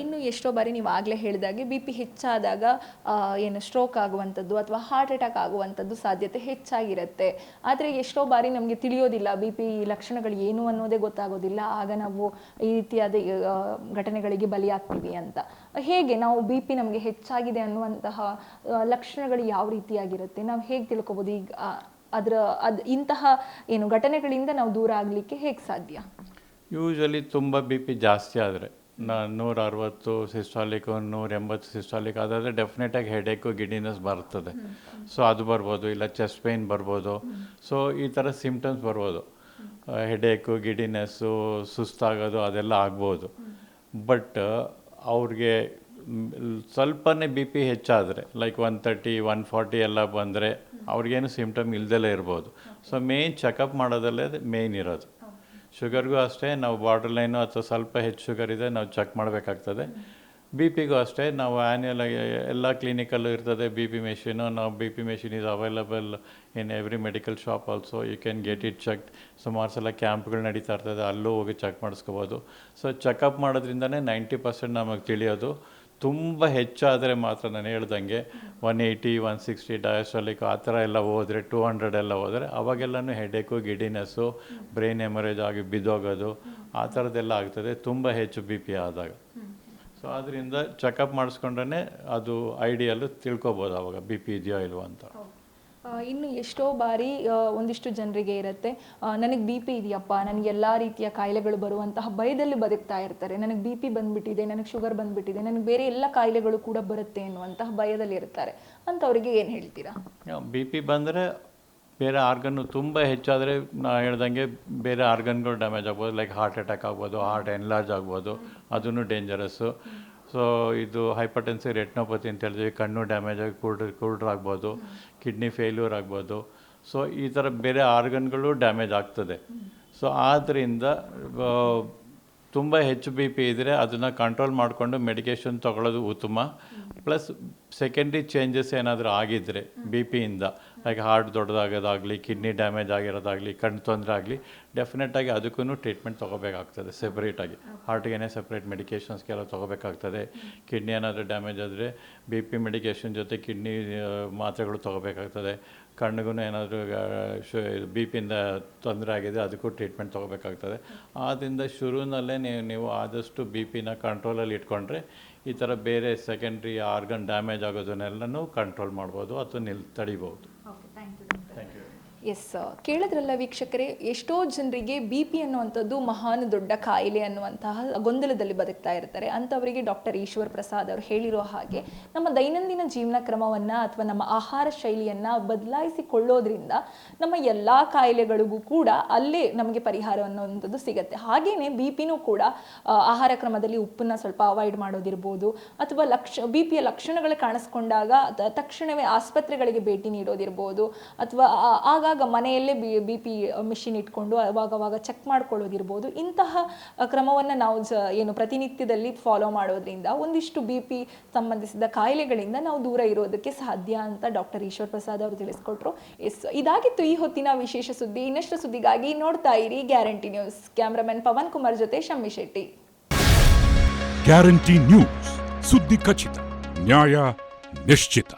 ಇನ್ನು ಎಷ್ಟೋ ಬಾರಿ ನೀವು ಆಗಲೇ ಹೇಳಿದಾಗೆ ಬಿ ಪಿ ಹೆಚ್ಚಾದಾಗ ಏನು ಸ್ಟ್ರೋಕ್ ಆಗುವಂಥದ್ದು ಅಥವಾ ಹಾರ್ಟ್ ಅಟ್ಯಾಕ್ ಆಗುವಂಥದ್ದು ಸಾಧ್ಯತೆ ಹೆಚ್ಚಾಗಿರುತ್ತೆ. ಆದರೆ ಎಷ್ಟೋ ಬಾರಿ ನಮಗೆ ತಿಳಿಯೋದಿಲ್ಲ ಬಿ ಪಿ ಲಕ್ಷಣಗಳು ಏನು ಅನ್ನೋದೇ ಗೊತ್ತಾಗೋದಿಲ್ಲ. ಆಗ ನಾವು ಈ ರೀತಿಯಾದ ಘಟನೆಗಳಿಗೆ ಬಲಿಯಾಗ್ತೀವಿ ಅಂತ. ಹೇಗೆ ನಾವು ಬಿ ಪಿ ನಮಗೆ ಹೆಚ್ಚಾಗಿದೆ ಅನ್ನುವಂತಹ ಲಕ್ಷಣಗಳು ಯಾವ ರೀತಿಯಾಗಿರುತ್ತೆ? ನಾವು ಹೇಗೆ ತಿಳ್ಕೊಬೋದು? ಈಗ ಅದರ, ಅದು ಇಂತಹ ಏನು ಘಟನೆಗಳಿಂದ ನಾವು ದೂರ ಆಗಲಿಕ್ಕೆ ಹೇಗೆ ಸಾಧ್ಯ? ಯೂಶಲಿ ತುಂಬ ಬಿ ಪಿ ಜಾಸ್ತಿ ಆದರೆ ನಾ ನೂರ ಅರವತ್ತು ಸಿಸ್ಟಾಲಿಕ್ ನೂರ ಎಂಬತ್ತು ಸಿಸ್ಟಾಲಿಕ್ ಅದಾದರೆ ಡೆಫಿನೆಟಾಗಿ ಹೆಡೇಕು ಗಿಡಿನೆಸ್ ಬರ್ತದೆ ಸೊ ಅದು ಬರ್ಬೋದು ಇಲ್ಲ ಚೆಸ್ಟ್ ಪೇಯ್ನ್ ಬರ್ಬೋದು. ಸೊ ಈ ಥರ ಸಿಮ್ಟಮ್ಸ್ ಬರ್ಬೋದು. ಹೆಡೇಕು ಗಿಡಿನೆಸ್ಸು ಸುಸ್ತಾಗೋದು ಅದೆಲ್ಲ ಆಗ್ಬೋದು. ಬಟ್ ಅವ್ರಿಗೆ ಸ್ವಲ್ಪನೇ ಬಿ ಪಿ ಹೆಚ್ಚಾದರೆ like one thirty one forty ಎಲ್ಲ ಬಂದರೆ ಅವ್ರಿಗೇನು ಸಿಮ್ಟಮ್ ಇಲ್ದೆಲ್ಲ ಇರ್ಬೋದು. ಸೊ ಮೇಯ್ನ್ ಚೆಕಪ್ ಮಾಡೋದಲ್ಲೇ ಮೇಯ್ನ್ ಇರೋದು. ಶುಗರ್ಗೂ ಅಷ್ಟೇ, ನಾವು ಬಾರ್ಡರ್ ಲೈನು ಅಥವಾ ಸ್ವಲ್ಪ ಹೆಚ್ಚು ಶುಗರ್ ಇದೆ, ನಾವು ಚೆಕ್ ಮಾಡಬೇಕಾಗ್ತದೆ. ಬಿ ಪಿಗೂ ಅಷ್ಟೇ, ನಾವು ಆ್ಯನ್ಯಲ್ ಎಲ್ಲ ಕ್ಲಿನಿಕಲ್ಲೂ ಇರ್ತದೆ ಬಿ ಪಿ ಮೆಷಿನು ನಾವು B P machine is available in every medical shop also you can get it check ಸುಮಾರು ಸಲ ಕ್ಯಾಂಪ್ಗಳು ನಡೀತಾ ಇರ್ತದೆ, ಅಲ್ಲೂ ಹೋಗಿ ಚೆಕ್ ಮಾಡಿಸ್ಕೋಬೋದು. ಸೊ ಚೆಕಪ್ ಮಾಡೋದ್ರಿಂದನೇ ನೈಂಟಿ ಪರ್ಸೆಂಟ್ ನಮಗೆ ತಿಳಿಯೋದು. ತುಂಬ ಹೆಚ್ಚಾದರೆ ಮಾತ್ರ ನಾನು ಹೇಳ್ದಂಗೆ one eighty one sixty diastolic ಆ ಥರ ಎಲ್ಲ ಹೋದರೆ ಟೂ ಹಂಡ್ರೆಡ್ ಎಲ್ಲ ಹೋದರೆ ಅವಾಗೆಲ್ಲನೂ ಹೆಡೇಕು ಗಿಡಿನೆಸ್ಸು ಬ್ರೈನ್ ಎಮರೇಜ್ ಆಗಿ ಬಿದ್ದೋಗೋದು ಆ ಥರದ್ದೆಲ್ಲ ಆಗ್ತದೆ. ತುಂಬ ಹೆಚ್ಚು ಬಿ ಪಿ ಆದಾಗ. ಸೊ ಅದರಿಂದ ಚೆಕಪ್ ಮಾಡಿಸ್ಕೊಂಡ್ರೆ ಅದು ಐಡಿಯಲ್ಲು ತಿಳ್ಕೊಬೋದು ಅವಾಗ ಬಿ ಪಿ ಇದೆಯೋ ಇಲ್ವೋ ಅಂತ. ಇನ್ನು ಎಷ್ಟೋ ಬಾರಿ ಒಂದಿಷ್ಟು ಜನರಿಗೆ ಇರುತ್ತೆ. ನನಗೆ ಬಿ ಪಿ ಇದೆಯಪ್ಪ, ನನಗೆ ಎಲ್ಲ ರೀತಿಯ ಕಾಯಿಲೆಗಳು ಬರುವಂತಹ ಭಯದಲ್ಲಿ ಬದುಕ್ತಾ ಇರ್ತಾರೆ. ನನಗೆ ಬಿ ಪಿ ಬಂದ್ಬಿಟ್ಟಿದೆ, ನನಗೆ ಶುಗರ್ ಬಂದ್ಬಿಟ್ಟಿದೆ, ನನಗೆ ಬೇರೆ ಎಲ್ಲ ಕಾಯಿಲೆಗಳು ಕೂಡ ಬರುತ್ತೆ ಎನ್ನುವಂತಹ ಭಯದಲ್ಲಿ ಇರ್ತಾರೆ. ಅಂಥವ್ರಿಗೆ ಏನು ಹೇಳ್ತೀರಾ? ಬಿ ಪಿ ಬಂದರೆ ಬೇರೆ ಆರ್ಗನ್ನು ತುಂಬ ಹೆಚ್ಚಾದರೆ ನಾ ಹೇಳ್ದಂಗೆ ಬೇರೆ ಆರ್ಗನ್ಗಳು ಡ್ಯಾಮೇಜ್ ಆಗ್ಬೋದು, ಲೈಕ್ ಹಾರ್ಟ್ ಅಟ್ಯಾಕ್ ಆಗ್ಬೋದು, ಹಾರ್ಟ್ ಎನ್ಲಾರ್ಜ್ ಆಗ್ಬೋದು ಅದನ್ನು ಡೇಂಜರಸ್ಸು. ಸೊ ಇದು ಹೈಪರ್ಟೆನ್ಸಿ ರೆಟ್ನೋಪತಿ ಅಂತ ಹೇಳ್ತೀವಿ ಕಣ್ಣು ಡ್ಯಾಮೇಜ್ ಆಗಿ ಕುರ್ಡ್ ಆಗ್ಬೋದು ಕಿಡ್ನಿ ಫೇಲ್ಯೂರ್ ಆಗ್ಬೋದು. ಸೊ ಈ ಥರ ಬೇರೆ ಆರ್ಗನ್ಗಳು ಡ್ಯಾಮೇಜ್ ಆಗ್ತದೆ. ಸೊ ಆದ್ದರಿಂದ ತುಂಬ ಹೆಚ್ಚು ಬಿ ಪಿ ಇದ್ದರೆ ಅದನ್ನು ಕಂಟ್ರೋಲ್ ಮಾಡಿಕೊಂಡು ಮೆಡಿಕೇಷನ್ ತಗೊಳ್ಳೋದು ಉತ್ತಮ. ಪ್ಲಸ್ ಸೆಕೆಂಡ್ರಿ ಚೇಂಜಸ್ ಏನಾದರೂ ಆಗಿದ್ದರೆ ಬಿ ಪಿಯಿಂದ ಲೈಕ್ ಹಾರ್ಟ್ ದೊಡ್ಡದಾಗೋದಾಗಲಿ ಕಿಡ್ನಿ ಡ್ಯಾಮೇಜ್ ಆಗಿರೋದಾಗಲಿ ಕಣ್ಣು ತೊಂದರೆ ಆಗಲಿ ಡೆಫಿನೆಟಾಗಿ ಅದಕ್ಕೂ ಟ್ರೀಟ್ಮೆಂಟ್ ತೊಗೋಬೇಕಾಗ್ತದೆ ಸೆಪ್ರೇಟಾಗಿ ಹಾರ್ಟ್ಗೇನೆ ಸೆಪ್ರೇಟ್ ಮೆಡಿಕೇಷನ್ಸ್ಗೆಲ್ಲ ತೊಗೋಬೇಕಾಗ್ತದೆ. ಕಿಡ್ನಿ ಏನಾದರೂ ಡ್ಯಾಮೇಜ್ ಆದರೆ ಬಿ ಪಿ ಮೆಡಿಕೇಷನ್ ಜೊತೆ ಕಿಡ್ನಿ ಮಾತ್ರೆಗಳು ತೊಗೋಬೇಕಾಗ್ತದೆ. ಕಣ್ಣಿಗೂ ಏನಾದರೂ ಶು ಬಿ ಪಿಯಿಂದ ತೊಂದರೆ ಆಗಿದೆ ಅದಕ್ಕೂ ಟ್ರೀಟ್ಮೆಂಟ್ ತೊಗೋಬೇಕಾಗ್ತದೆ. ಆದ್ದರಿಂದ ಶುರುವಿನಲ್ಲೇ ನೀವು ನೀವು ಆದಷ್ಟು ಬಿ ಪಿನ ಕಂಟ್ರೋಲಲ್ಲಿ ಇಟ್ಕೊಂಡ್ರೆ ಈ ಥರ ಬೇರೆ ಸೆಕೆಂಡ್ರಿ ಆರ್ಗನ್ ಡ್ಯಾಮೇಜ್ ಆಗೋದನ್ನೆಲ್ಲನೂ ಕಂಟ್ರೋಲ್ ಮಾಡ್ಬೋದು ಅಥವಾ ನಿಲ್ ಯು ಎಸ್ ಕೇಳಿದ್ರಲ್ಲ ವೀಕ್ಷಕರೇ, ಎಷ್ಟೋ ಜನರಿಗೆ ಬಿ ಪಿ ಅನ್ನುವಂಥದ್ದು ಮಹಾನ್ ದೊಡ್ಡ ಕಾಯಿಲೆ ಅನ್ನುವಂತಹ ಗೊಂದಲದಲ್ಲಿ ಬದುಕ್ತಾ ಇರ್ತಾರೆ. ಅಂಥವರಿಗೆ ಡಾಕ್ಟರ್ ಈಶ್ವರ್ ಪ್ರಸಾದ್ ಅವರು ಹೇಳಿರೋ ಹಾಗೆ, ನಮ್ಮ ದೈನಂದಿನ ಜೀವನ ಕ್ರಮವನ್ನು ಅಥವಾ ನಮ್ಮ ಆಹಾರ ಶೈಲಿಯನ್ನು ಬದಲಾಯಿಸಿಕೊಳ್ಳೋದ್ರಿಂದ ನಮ್ಮ ಎಲ್ಲ ಕಾಯಿಲೆಗಳಿಗೂ ಕೂಡ ಅಲ್ಲೇ ನಮಗೆ ಪರಿಹಾರ ಅನ್ನುವಂಥದ್ದು ಸಿಗುತ್ತೆ. ಹಾಗೆಯೇ ಬಿ ಪಿನೂ ಕೂಡ ಆಹಾರ ಕ್ರಮದಲ್ಲಿ ಉಪ್ಪನ್ನು ಸ್ವಲ್ಪ ಅವಾಯ್ಡ್ ಮಾಡೋದಿರ್ಬೋದು, ಅಥವಾ ಲಕ್ಷ ಬಿ ಪಿಯ ಲಕ್ಷಣಗಳು ಕಾಣಿಸ್ಕೊಂಡಾಗ ತಕ್ಷಣವೇ ಆಸ್ಪತ್ರೆಗಳಿಗೆ ಭೇಟಿ ನೀಡೋದಿರ್ಬೋದು, ಅಥವಾ, ಆ- ಆಗಾಗ ಮನೆಯಲ್ಲೇ ಬಿ ಬಿ ಪಿ ಮಿಷಿನ್ ಇಟ್ಕೊಂಡು ಅವಾಗವಾಗ ಚೆಕ್ ಮಾಡ್ಕೊಳ್ಳೋದಿರ್ಬೋದು. ಇಂತಹ ಕ್ರಮವನ್ನು ನಾವು ಜ, ಏನು ಪ್ರತಿನಿತ್ಯದಲ್ಲಿ ಫಾಲೋ ಮಾಡೋದ್ರಿಂದ ಒಂದಿಷ್ಟು ಬಿ ಪಿ ಸಂಬಂಧಿಸಿದ ಕಾಯಿಲೆಗಳಿಂದ ನಾವು ದೂರ ಇರೋದಕ್ಕೆ ಸಾಧ್ಯ ಅಂತ ಡಾಕ್ಟರ್ ಈಶ್ವರ್ ಪ್ರಸಾದ್ ಅವರು ತಿಳಿಸ್ಕೊಟ್ರು. ಎಸ್, ಇದಾಗಿತ್ತು ಈ ಹೊತ್ತಿನ ವಿಶೇಷ ಸುದ್ದಿ. ಇನ್ನಷ್ಟು ಸುದ್ದಿಗಾಗಿ ನೋಡ್ತಾ ಇರಿ Guarantee News. Cameraman Pavan Kumar ಜೊತೆ ಶಮ್ಮಿ ಶೆಟ್ಟಿ. Guarantee news. ಸುದ್ದಿ ಖಚಿತ, ನ್ಯಾಯ ನಿಶ್ಚಿತ.